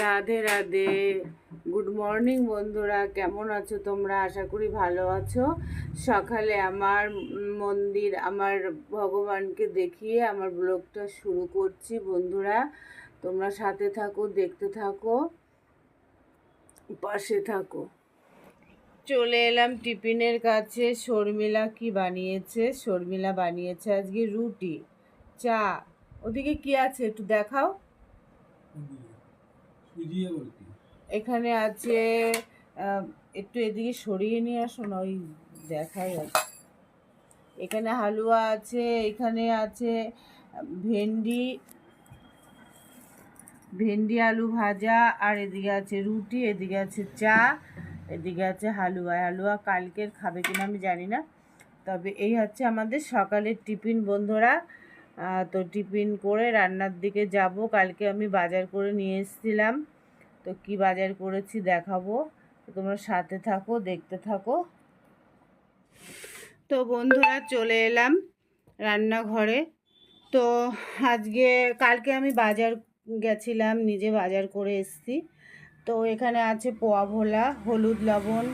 Radhe Radhe. Good morning বন্ধুরা। কেমন আছো তোমরা? আশা করি ভালো আছো। সকালে আমার মন্দির, আমার ভগবানকে দেখিয়ে আমার ব্লগটা শুরু করছি, বন্ধুরা। তোমরা সাথে থাকো, দেখতে থাকো, পাশে থাকো। চলে এলাম টিফিনের কাছে। শর্মিলা কি বানিয়েছে? শর্মিলা বানিয়েছে আজকে রুটি, চা। ওদিকে কি আছে একটু দেখাও। এখানে আছে একটু এদিকে সরিয়ে নিয়ে আসো না ওই দেখাই আছে এখানে হালুয়া আছে, এখানে আছে, ভেন্ডি ভেন্ডি আলু ভাজা, আর এদিকে আছে রুটি, এদিকে আছে চা, এদিকে আছে হালুয়া। হালুয়া কালকের খাবে কিনা আমি জানি না, তবে এই হচ্ছে আমাদের সকালের টিফিন বন্ধুরা। তো টিফিন করে রান্নার দিকে যাব। কালকে আমি বাজার করে নিয়ে এসেছিলাম। তো কি বাজার করেছি দেখাবো। তোমরা সাথে থাকো, দেখতে থাকো। তো বন্ধুরা, চলে এলাম রান্নাঘরে। তো আজকে, কালকে আমি বাজার গেছিলাম, নিজে বাজার করে এসেছি। তো এখানে আছে পোয়া ভোলা, হলুদ লবণ।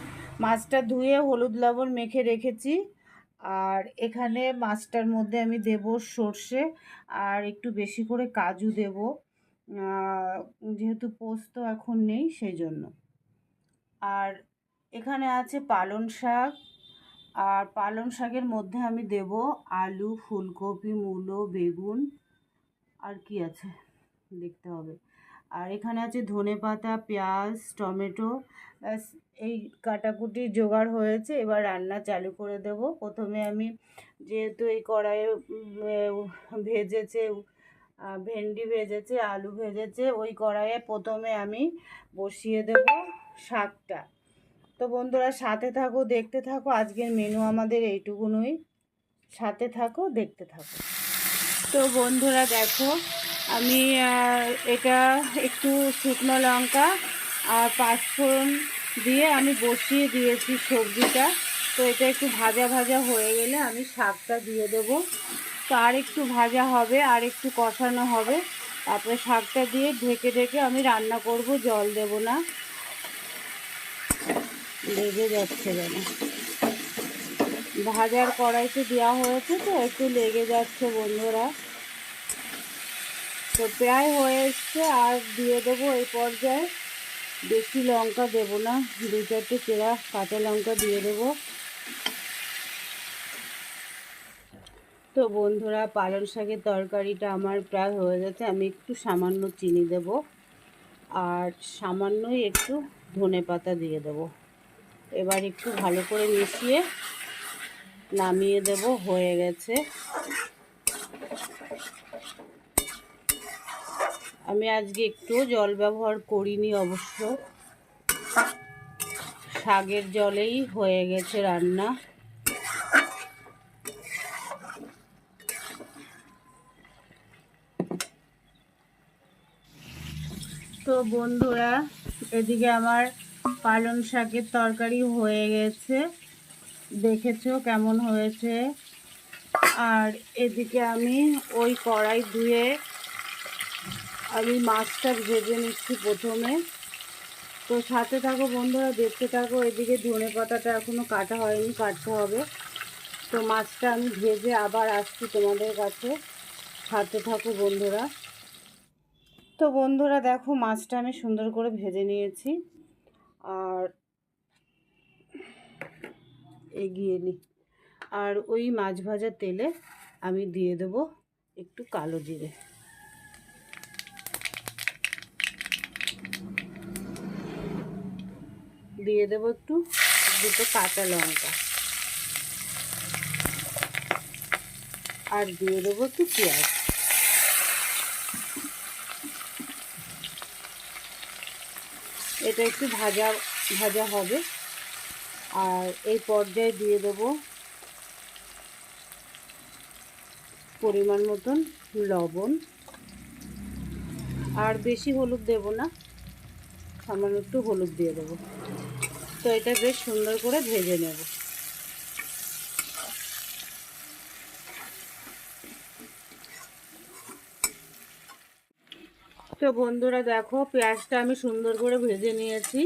মাছটা ধুয়ে হলুদ লবণ মেখে রেখেছি। আর এখানে মাছটার মধ্যে আমি দেব সর্ষে আর একটু বেশি করে কাজু দেব। যেহেতু পোস্ত এখন নেই সেই জন্য আর এখানে আছে পালং শাক। আর পালং শাকের মধ্যে আমি দেব আলু, ফুলকপি, মূলো, বেগুন। আর কি আছে? দেখতে হবে। আর এখানে আছে ধনে পাতা, পেঁয়াজ, টমেটো, ব্যাস, এই কাটাকুটি জোগাড় হয়েছে। এবার রান্না চালু করে দেব। প্রথমে আমি যেহেতু এই কড়াইয়ে ভেজেছে ভেন্ডি ভেজেছে, আলু ভেজেছে, ওই কড়াইয়ে প্রথমে আমি বসিয়ে দেব শাকটা। তো বন্ধুরা, সাথে থাকো, দেখতে থাকো। আজকের মেনু আমাদের এইটুকুনই। সাথে থাকো, দেখতে থাকো। তো বন্ধুরা, দেখো আমি এটা একটু শুকনো লঙ্কা আর পাঁচফোড়ন দিয়ে আমি বসিয়ে দিয়েছি সবজিটা। তো এটা একটু ভাজা ভাজা হয়ে গেলে আমি শাকটা দিয়ে দেবো। তো আর একটু ভাজা হবে, আর একটু কষানো হবে। তারপরে শাকটা দিয়ে ঢেকে ঢেকে আমি রান্না করব, জল দেব না। লেগে যাচ্ছে যেন। ভাজার কড়াইতে দেওয়া হয়েছে তো, একটু লেগে যাচ্ছে বন্ধুরা। তো প্রায় হয়ে এসছে, আর দিয়ে দেবো এই পর্যায়ে। বেশি লঙ্কা দেবো না দু চারটে চেরা কাঁচা লঙ্কা দিয়ে দেবো। তো বন্ধুরা, পালং শাকের তরকারিটা আমার প্রায় হয়ে গেছে, আমি একটু সামান্য চিনি দেব, আর সামান্যই একটু ধনে পাতা দিয়ে দেব। এবার একটু ভালো করে মিশিয়ে নামিয়ে দেব, হয়ে গেছে। আমি আজকে একটু জল ব্যবহার করিনি অবশ্য। শাকের জলেই হয়ে গেছে রান্না। তো বন্ধুরা, এদিকে আমার পালং শাকের তরকারি হয়ে গেছে। দেখেছ কেমন হয়েছে? আর এদিকে আমি ওই কড়াই ধুয়ে আমি মাছটা ভেজে নিচ্ছি প্রথমে। তো সাথে থাকো বন্ধুরা, দেখতে থাকো, এদিকে ধনে পাতাটা এখনও কাটা হয়নি, কাটতে হবে। তো মাছটা আমি ভেজে আবার আসছি তোমাদের কাছে। সাথে থাকো বন্ধুরা। তো বন্ধুরা, দেখো মাছটা আমি সুন্দর করে ভেজে নিয়েছি। আর এগিয়ে নি। আর ওই মাছ ভাজার তেলে আমি দিয়ে দেব একটু কালো জিরে। দিয়ে দেবো একটু দুটো কাঁচা লঙ্কা। আর দিয়ে দেবো একটু পেঁয়াজ। এটা একটু ভাজা ভাজা হবে। আর এই পর্যায়ে দিয়ে দেবো পরিমাণ মতন লবণ। আর বেশি হলুদ দেব না, সামান্য একটু হলুদ দিয়ে দেবো। তো এটা বেশ সুন্দর করে ভেজে নেব। তো বন্ধুরা দেখো, পেঁয়াজটা আমি সুন্দর করে ভেজে নিয়েছি।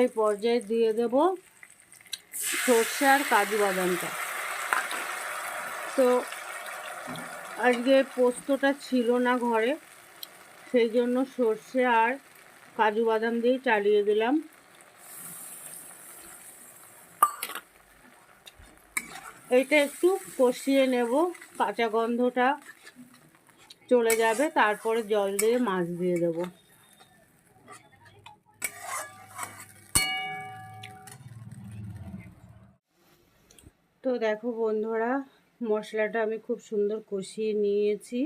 এই পর্যায়ে দিয়ে দেব সর্ষে আর কাজু বাদামটা। তো আজকে পোস্তটা ছিল না ঘরে, সেই জন্য সর্ষে আর কাজু বাদাম দিয়ে চালিয়ে দিলাম। এইটা একটু কষিয়ে নেব, কাঁচা গন্ধটা চলে যাবে, তারপরে জল দিয়ে মাছ দিয়ে দেব। তো দেখো বন্ধুরা, মশলাটা আমি খুব সুন্দর কষিয়ে নিয়েছি,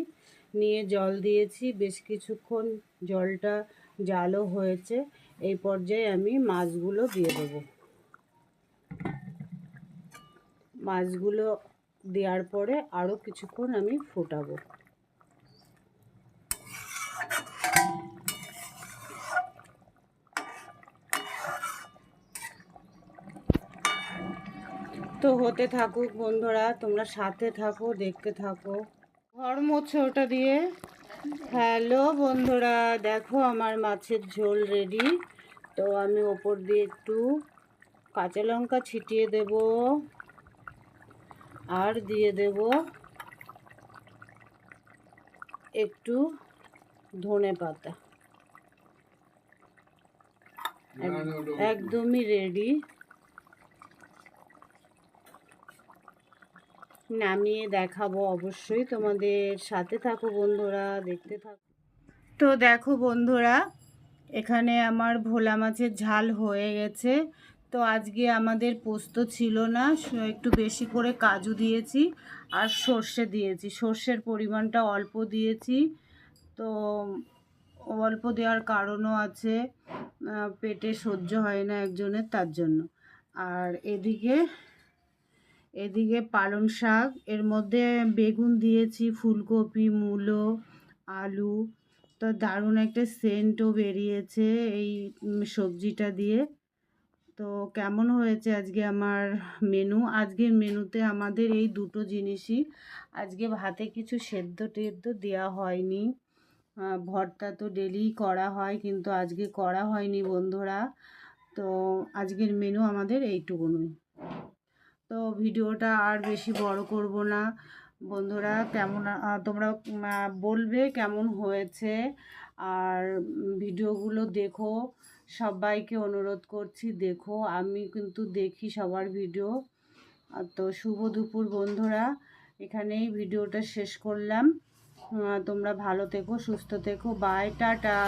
নিয়ে জল দিয়েছি, বেশ কিছুক্ষণ জলটা জালও হয়েছে, এই পর্যায়ে আমি মাছগুলো দিয়ে দেবো। মাছগুলো দেওয়ার পরে আরও কিছুক্ষণ আমি ফোটাবো। তো হতে থাকুক বন্ধুরা, তোমরা সাথে থাকো, দেখতে থাকো। ঘর মোছে ওটা দিয়ে। হ্যালো বন্ধুরা, দেখো আমার মাছের ঝোল রেডি তো আমি ওপর দিয়ে একটু কাঁচা লঙ্কা ছিটিয়ে দেব। আর দিয়ে দেব একটু ধনে পাতা। একদমই রেডি নামিয়ে দেখাবো অবশ্যই। তোমাদের সাথে থাকো বন্ধুরা, দেখতে থাকো। তো দেখো বন্ধুরা, এখানে আমার ভোলা মাছের ঝাল হয়ে গেছে। তো আজকে আমাদের পোস্ত ছিল না একটু বেশি করে কাজু দিয়েছি আর সর্ষে দিয়েছি। সর্ষের পরিমাণটা অল্প দিয়েছি। তো অল্প দেওয়ার কারণও আছে। পেটে সহ্য হয় না একজনের, তার জন্য। আর এদিকে এদিকে পালং শাক, এর মধ্যে বেগুন দিয়েছি, ফুলকপি, মূলো, আলু। তো দারুণ একটা সেন্টও বেরিয়েছে এই সবজিটা দিয়ে। তো কেমন হয়েছে আজকে আমার মেনু আজকের মেনুতে আমাদের এই দুটো জিনিসই। আজকে ভাতে কিছু সেদ্ধ টেদ্ধ দেওয়া হয়নি। ভর্তা তো ডেলি করা হয়, কিন্তু আজকে করা হয়নি বন্ধুরা। তো আজকের মেনু আমাদের এইটুকুনই। তো ভিডিওটা আর বেশি বড় করব না। বন্ধুরা, কেমন তোমরা বলবে কেমন হয়েছে। আর ভিডিওগুলো দেখো। সবাইকে অনুরোধ করছি, দেখো, আমি কিন্তু দেখি সবার ভিডিও। তো শুভ দুপুর বন্ধুরা, এখানেই ভিডিওটা শেষ করলাম। তোমরা ভালো থেকো, সুস্থ থেকো, বাই, টাটা।